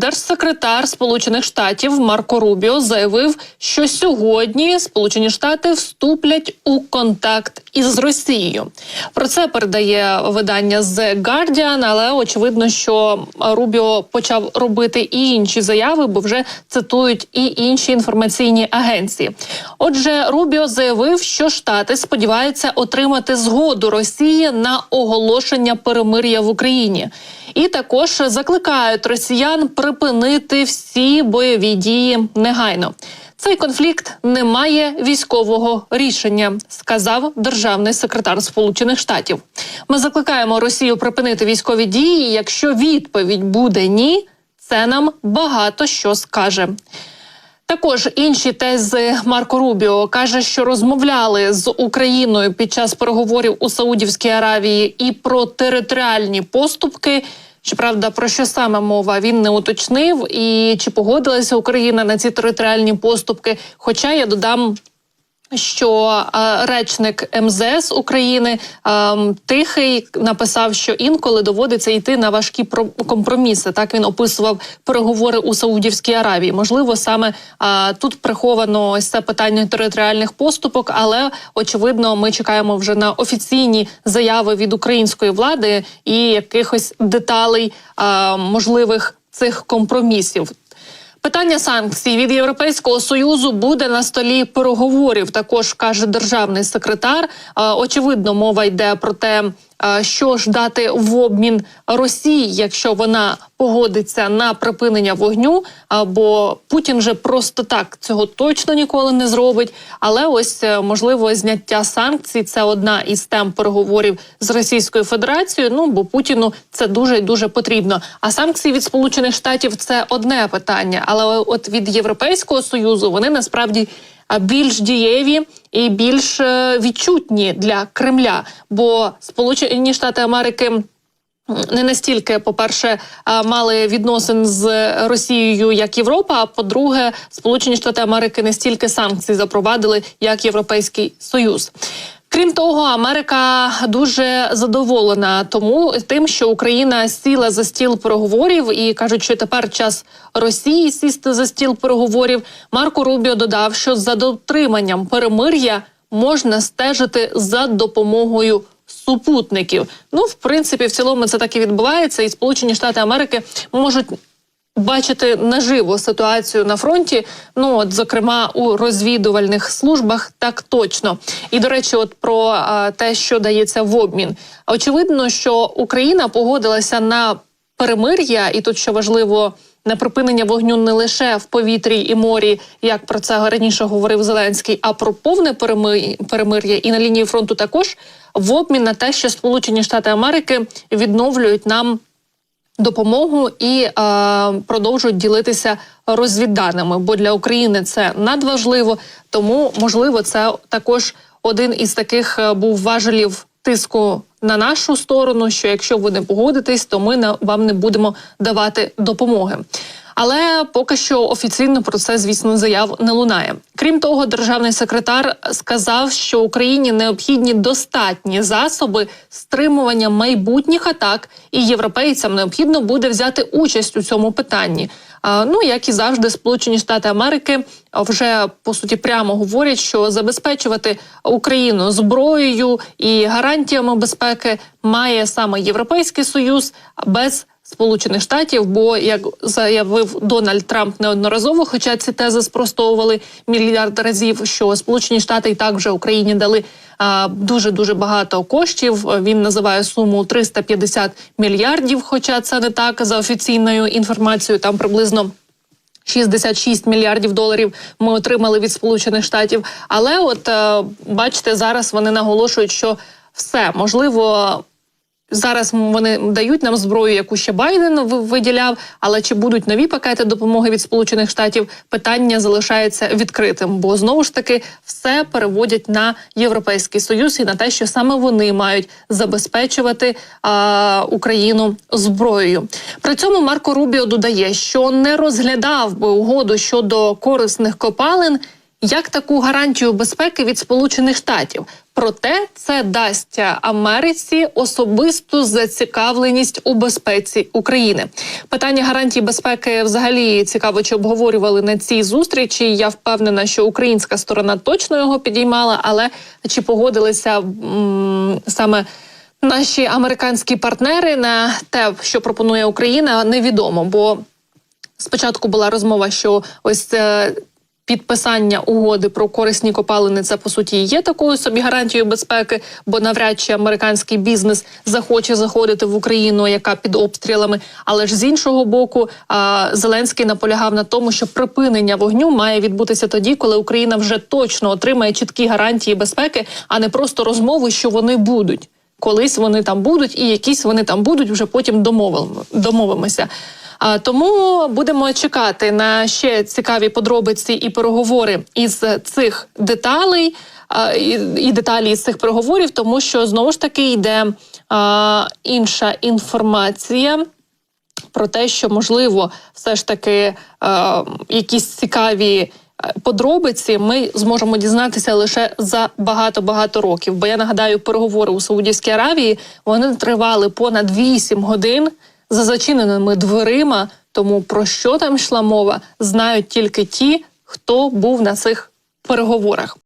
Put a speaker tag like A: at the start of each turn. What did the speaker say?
A: Держсекретар Сполучених Штатів Марко Рубіо заявив, що сьогодні Сполучені Штати вступлять у контакт із Росією. Про це передає видання The Guardian, але очевидно, що Рубіо почав робити і інші заяви, бо вже цитують і інші інформаційні агенції. Отже, Рубіо заявив, що Штати сподіваються отримати згоду Росії на оголошення перемир'я в Україні, і також закликають росіян припинити всі бойові дії негайно. Цей конфлікт не має військового рішення, сказав державний секретар Сполучених Штатів. Ми закликаємо Росію припинити військові дії. Якщо відповідь буде ні, це нам багато що скаже. Також інші тези Марко Рубіо каже, що розмовляли з Україною під час переговорів у Саудівській Аравії і про територіальні поступки. Щоправда, про що саме мова він не уточнив, і чи погодилася Україна на ці територіальні поступки? Хоча я додам. Що е, речник МЗС України е, Тихий написав, що інколи доводиться йти на важкі про- компроміси. Так він описував переговори у Саудівській Аравії. Можливо, саме е, тут приховано ось це питання територіальних поступок, але очевидно, ми чекаємо вже на офіційні заяви від української влади і якихось деталей е, можливих цих компромісів. Питання санкцій від Європейського союзу буде на столі переговорів. Також каже державний секретар. Очевидно, мова йде про те, що ж дати в обмін Росії, якщо вона погодиться на припинення вогню. А, Бо Путін же просто так цього точно ніколи не зробить. Але ось е, можливо зняття санкцій це одна із тем переговорів з Російською Федерацією. Ну бо Путіну це дуже і дуже потрібно. А санкції від Сполучених Штатів це одне питання. Але от від Європейського союзу вони насправді більш дієві і більш е, відчутні для Кремля. Бо Сполучені Штати Америки. Не настільки, по-перше, мали відносин з Росією як Європа. А по-друге, Сполучені Штати Америки не стільки санкцій запровадили, як Європейський Союз. Крім того, Америка дуже задоволена тому тим, що Україна сіла за стіл переговорів і кажуть, що тепер час Росії сісти за стіл переговорів. Марко Рубіо додав, що за дотриманням перемир'я можна стежити за допомогою супутників. Ну, в принципі, в цілому це так і відбувається, і Сполучені Штати Америки можуть. Бачити наживо ситуацію на фронті, ну от зокрема у розвідувальних службах, так точно. І до речі, от про а, те, що дається в обмін, очевидно, що Україна погодилася на перемир'я, і тут що важливо. На припинення вогню не лише в повітрі і морі, як про це раніше говорив Зеленський, а про повне переми- перемир'я і на лінії фронту також в обмін на те, що Сполучені Штати Америки відновлюють нам допомогу і е, продовжують ділитися розвідданими. Бо для України це надважливо. Тому можливо, це також один із таких е, був важелів тиску на нашу сторону. Що якщо ви не погодитесь, то ми на вам не будемо давати допомоги. Але поки що офіційно про це, звісно, заяв не лунає. Крім того, державний секретар сказав, що Україні необхідні достатні засоби стримування майбутніх атак, і європейцям необхідно буде взяти участь у цьому питанні. Ну як і завжди, Сполучені Штати Америки вже по суті прямо говорять, що забезпечувати Україну зброєю і гарантіями безпеки має саме Європейський Союз без Сполучених Штатів, бо як заявив Дональд Трамп неодноразово, хоча ці тези спростовували мільярд разів, що Сполучені Штати і так вже Україні дали а, дуже дуже багато коштів. Він називає суму 350 мільярдів. Хоча це не так за офіційною інформацією. Там приблизно 66 мільярдів доларів ми отримали від Сполучених Штатів. Але от е, бачите, зараз вони наголошують, що все можливо. Зараз вони дають нам зброю, яку ще Байден виділяв. Але чи будуть нові пакети допомоги від Сполучених Штатів? Питання залишається відкритим, бо знову ж таки все переводять на Європейський Союз і на те, що саме вони мають забезпечувати а, Україну зброєю. При цьому Марко Рубіо додає, що не розглядав би угоду щодо корисних копалин як таку гарантію безпеки від Сполучених Штатів. Проте це дасть Америці особисту зацікавленість у безпеці України. Питання гарантій безпеки взагалі цікаво, чи обговорювали на цій зустрічі. Я впевнена, що українська сторона точно його підіймала, але чи погодилися м, саме наші американські партнери на те, що пропонує Україна, невідомо. Бо спочатку була розмова, що ось е, підписання угоди про корисні копалини це по суті є такою собі гарантією безпеки, бо навряд чи американський бізнес захоче заходити в Україну, яка під обстрілами. Але ж з іншого боку, Зеленський наполягав на тому, що припинення вогню має відбутися тоді, коли Україна вже точно отримає чіткі гарантії безпеки, а не просто розмови, що вони будуть. Колись вони там будуть, і якісь вони там будуть, вже потім домовимося. А тому будемо чекати на ще цікаві подробиці і переговори із цих деталей, і, деталі із цих переговорів, тому що знову ж таки йде інша інформація про те, що можливо, все ж таки е, якісь цікаві. е, Подробиці ми зможемо дізнатися лише за багато-багато років. Бо я нагадаю, переговори у Саудівській Аравії вони тривали понад 8 годин за зачиненими дверима. Тому про що там йшла мова, знають тільки ті, хто був на цих переговорах.